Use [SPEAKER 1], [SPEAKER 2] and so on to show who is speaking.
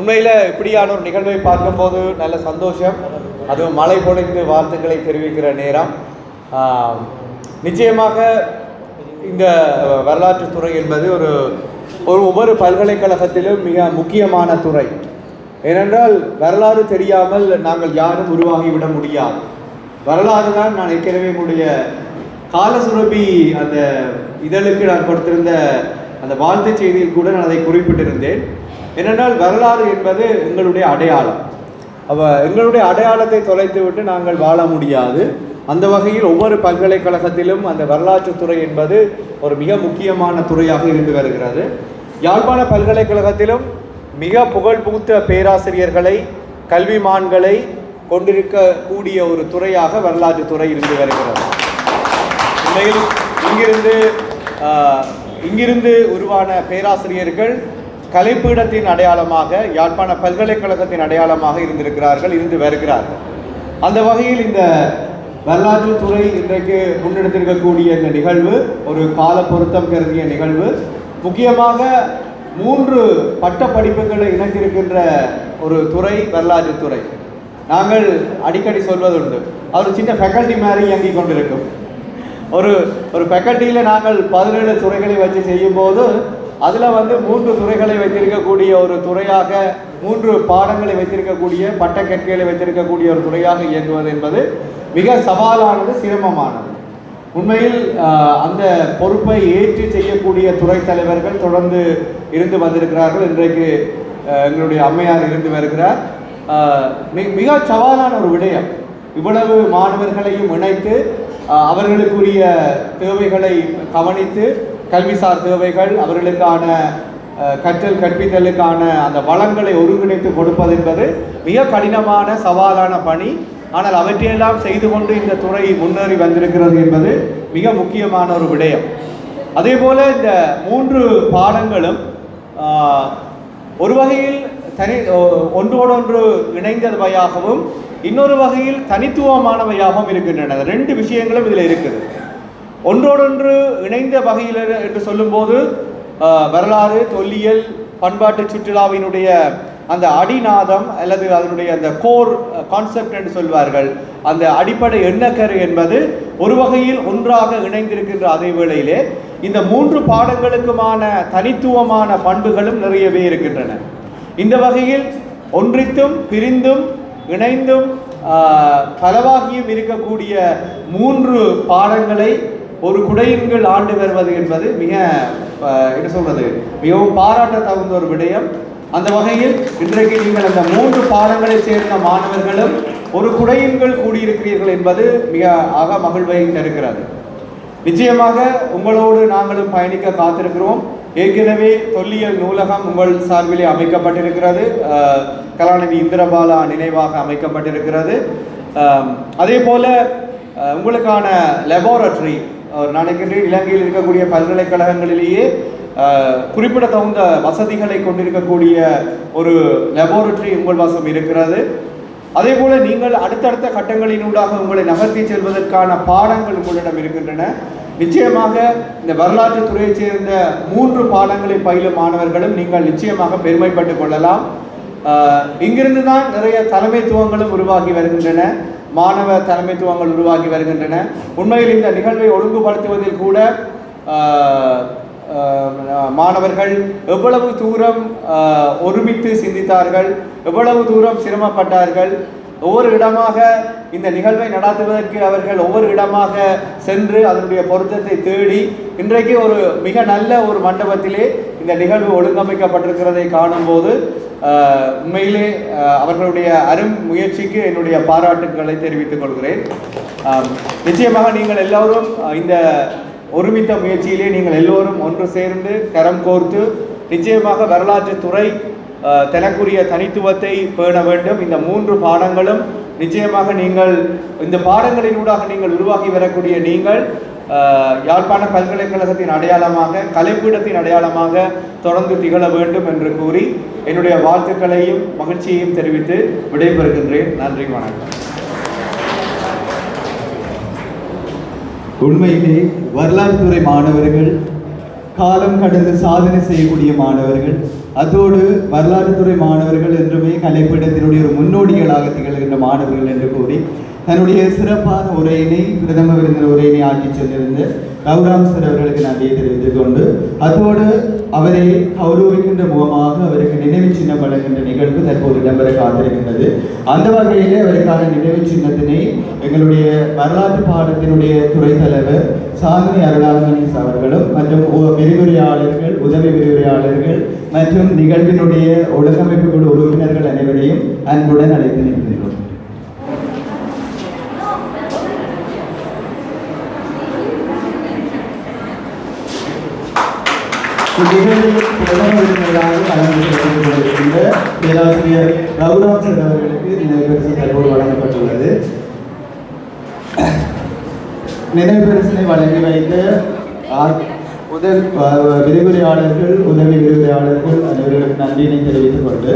[SPEAKER 1] உண்மையில் இப்படியான ஒரு நிகழ்வை பார்க்கும்போது நல்ல சந்தோஷம். அதுவும் மழை பொழிந்து வாழ்த்துக்களை தெரிவிக்கிற நேரம். நிச்சயமாக இந்த வரலாற்று துறை என்பது ஒரு ஒரு ஒவ்வொரு பல்கலைக்கழகத்திலும் மிக முக்கியமான துறை. ஏனென்றால் வரலாறு தெரியாமல் நாங்கள் யாரும் உருவாகிவிட முடியாது. வரலாறு தான் நான் ஏற்கனவே என்னுடைய காலசுரபி அந்த இதழுக்கு நான் கொடுத்திருந்த அந்த வாழ்த்து செய்தியில் கூட நான் அதை குறிப்பிட்டிருந்தேன். ஏனென்றால் வரலாறு என்பது எங்களுடைய அடையாளம். அவ எங்களுடைய அடையாளத்தை தொலைத்துவிட்டு நாங்கள் வாழ முடியாது. அந்த வகையில் ஒவ்வொரு பல்கலைக்கழகத்திலும் அந்த வரலாற்று துறை என்பது ஒரு மிக முக்கியமான துறையாக இருந்து வருகிறது. யாழ்ப்பாண பல்கலைக்கழகத்திலும் மிக புகழ்பூத்த பேராசிரியர்களை கல்விமான்களை கொண்டிருக்கக்கூடிய ஒரு துறையாக வரலாற்று துறை இருந்து வருகிறது. உண்மையில் இங்கிருந்து இங்கிருந்து உருவான பேராசிரியர்கள் கலைப்பீடத்தின் அடையாளமாக யாழ்ப்பாண பல்கலைக்கழகத்தின் அடையாளமாக இருந்திருக்கிறார்கள் இருந்து வருகிறார்கள். அந்த வகையில் இந்த வரலாற்று துறை இன்றைக்கு முன்னெடுத்திருக்கக்கூடிய இந்த நிகழ்வு ஒரு கால பொருத்தம் கருதிய நிகழ்வு. முக்கியமாக மூன்று பட்ட படிப்புகளை இணைந்திருக்கின்ற ஒரு துறை வரலாற்று துறை. நாங்கள் அடிக்கடி சொல்வதுண்டு அவர் சின்ன ஃபேக்கல்ட்டி மாதிரி இயங்கி கொண்டிருக்கும். ஒரு ஒரு ஃபேக்கல்ட்டியில் நாங்கள் பதினேழு துறைகளை வச்சு செய்யும்போது அதில் வந்து மூன்று துறைகளை வைத்திருக்கக்கூடிய ஒரு துறையாக மூன்று பாடங்களை வைத்திருக்கக்கூடிய பட்டக்கற்கைகளை வைத்திருக்கக்கூடிய ஒரு துறையாக இயங்குவது என்பது மிக சவாலானது சிரமமானது. உண்மையில் அந்த பொறுப்பை ஏற்று செய்யக்கூடிய துறை தலைவர்கள் தொடர்ந்து இருந்து வந்திருக்கிறார்கள். இன்றைக்கு எங்களுடைய அம்மையார் இருந்து வருகிறார். மிக சவாலான ஒரு விடயம். இவ்வளவு மாணவர்களையும் இணைத்து அவர்களுக்குரிய தேவைகளை கவனித்து கல்விசார் தேவைகள் அவர்களுக்கான கற்றல் கற்பித்தலுக்கான அந்த வளங்களை ஒருங்கிணைத்து கொடுப்பது என்பது மிக கடினமான சவாலான பணி. ஆனால் அவற்றையெல்லாம் செய்து கொண்டு இந்த துறை முன்னேறி வந்திருக்கிறது என்பது மிக முக்கியமான ஒரு விடயம். அதே போல் இந்த மூன்று பாடங்களும் ஒரு வகையில் தனி ஒ- ஒன்றோடொன்று இணைந்தவையாகவும் இன்னொரு வகையில் தனித்துவமானவையாகவும் இருக்கின்றன. ரெண்டு விஷயங்களும் இதில் இருக்குது. ஒன்றோடொன்று இணைந்த வகையில் என்று சொல்லும்போது வரலாறு தொல்லியல் பண்பாட்டு சுற்றுலாவினுடைய அந்த அடிநாதம் அல்லது அதனுடைய அந்த கோர் கான்செப்ட் என்று சொல்வார்கள். அந்த அடிப்படை எண்ணக்கரு என்பது ஒரு வகையில் ஒன்றாக இணைந்திருக்கின்ற அதே வேளையிலே இந்த மூன்று பாடங்களுக்குமான தனித்துவமான பண்புகளும் நிறையவே இருக்கின்றன. இந்த வகையில் ஒன்றித்தும் பிரிந்தும் இணைந்தும் பலவாகியும் இருக்கக்கூடிய மூன்று பாடங்களை ஒரு குடையின்கள் ஆண்டு வருவது என்பது மிக என்ன சொல்வது மிகவும் பாராட்ட தகுந்த ஒரு விடயம். அந்த வகையில் இன்றைக்கு நீங்கள் அந்த மூன்று பாடங்களை சேர்ந்த மாணவர்களும் ஒரு குடையின்கள் கூடியிருக்கிறீர்கள் என்பது மிக அக மகிழ்வை தருகிறது. நிச்சயமாக உங்களோடு நாங்களும் பயணிக்க காத்திருக்கிறோம். ஏற்கனவே தொல்லியல் நூலகம் உங்கள் சார்பிலே அமைக்கப்பட்டிருக்கிறது. கலாநிதி இந்திரபாலா நினைவாக அமைக்கப்பட்டிருக்கிறது. அதே போல உங்களுக்கான லெபார்டரி நான் இலங்கையில் இருக்கக்கூடிய பல்கலைக்கழகங்களிலேயே குறிப்பிடத்தகுந்த வசதிகளை கொண்டிருக்கக்கூடிய ஒரு லெபார்டரி உங்கள் வசம் இருக்கிறது. அதே போல நீங்கள் அடுத்தடுத்த கட்டங்களினூடாக உங்களை நகர்த்தி செல்வதற்கான பாடங்கள் உங்களிடம் இருக்கின்றன. நிச்சயமாக இந்த வரலாற்று துறையைச் சேர்ந்த மூன்று பாடங்களை பயிலும் மாணவர்களும் நீங்கள் நிச்சயமாக பெருமைப்பட்டுக் கொள்ளலாம். இங்கிருந்து தான் நிறைய தலைமைத்துவங்களும் உருவாகி வருகின்றன. மாணவ தலைமைத்துவங்கள் உருவாகி வருகின்றன. உண்மையில் இந்த நிகழ்வை ஒழுங்குபடுத்துவதில் கூட மாணவர்கள் எவ்வளவு தூரம் ஒருமித்து சிந்தித்தார்கள் எவ்வளவு தூரம் சிரமப்பட்டார்கள் ஒவ்வொரு இடமாக இந்த நிகழ்வை நடாத்துவதற்கு அவர்கள் ஒவ்வொரு இடமாக சென்று அதனுடைய பொருத்தத்தை தேடி இன்றைக்கு ஒரு மிக நல்ல ஒரு மண்டபத்திலே இந்த நிகழ்வு ஒழுங்கமைக்கப்பட்டிருக்கிறதை காணும்போது உண்மையிலே அவர்களுடைய அரும் முயற்சிக்கு என்னுடைய பாராட்டுக்களை தெரிவித்துக் கொள்கிறேன். நிச்சயமாக நீங்கள் எல்லோரும் இந்த ஒருமித்த முயற்சியிலே நீங்கள் எல்லோரும் ஒன்று சேர்ந்து கரம் கோர்த்து நிச்சயமாக வரலாற்று துறை அஹ், தனக்குரிய தனித்துவத்தை பேண வேண்டும். இந்த மூன்று பாடங்களும் நிச்சயமாக நீங்கள் இந்த பாடங்களினூடாக நீங்கள் உருவாகி வரக்கூடிய நீங்கள் யாழ்ப்பாண பல்கலைக்கழகத்தின் அடையாளமாக கலைப்பீடத்தின் அடையாளமாக தொடர்ந்து திகழ வேண்டும் என்று கூறி என்னுடைய வாழ்த்துக்களையும் மகிழ்ச்சியையும் தெரிவித்து விடைபெறுகின்றேன். நன்றி வணக்கம்.
[SPEAKER 2] உண்மையிலே வரலாற்றுத்துறை மாணவர்கள் காலம் கடந்து சாதனை செய்யக்கூடிய மாணவர்கள் அதோடு வரலாற்றுத்துறை மாணவர்கள் என்றுமே கலைப்பீடத்தினுடைய ஒரு முன்னோடிகளாக திகழ்கின்ற மாணவர்கள் என்று கூறி தன்னுடைய சிறப்பான உரையினை பிரதம விருந்தினர் உரையினை ஆக்கி சென்றிருந்த கௌராம் சார் அவர்களுக்கு நன்றியை தெரிவித்துக் கொண்டு அதோடு அவரை கௌரவிக்கின்ற முகமாக அவருக்கு நினைவு சின்னம் வழங்குகின்ற நிகழ்வு தற்போது இடம்பெற காத்திருக்கின்றது. அந்த வகையிலே அவருக்கான நினைவு சின்னத்தினை எங்களுடைய வரலாற்று பாடத்தினுடைய துறை தலைவர் சாதனை அருளாங்கனீஸ் அவர்களும் மற்றும் விரிவுரையாளர்கள் உதவி விரிவுரையாளர்கள் மற்றும் நிகழ்வினுடைய ஒழுங்கமைப்பு குழு உறுப்பினர்கள் அனைவரையும் அன்புடன் அழைத்து நிற்கின்றோம். இந்நிகழ்வில் பிரதம விருந்தினராக கலந்து சிறப்பித்துக் கொண்டிருக்கின்ற பேராசிரியர் அவர்களுக்கு நினைவு தற்போது வழங்கப்பட்டுள்ளது நினைவு வழங்கி வைத்த ஆ- விரிவுரையாளர்கள் உதவி விரிவுரையாளர்கள் அனைவர்களுக்கு நன்றியினை தெரிவித்துக் கொண்டு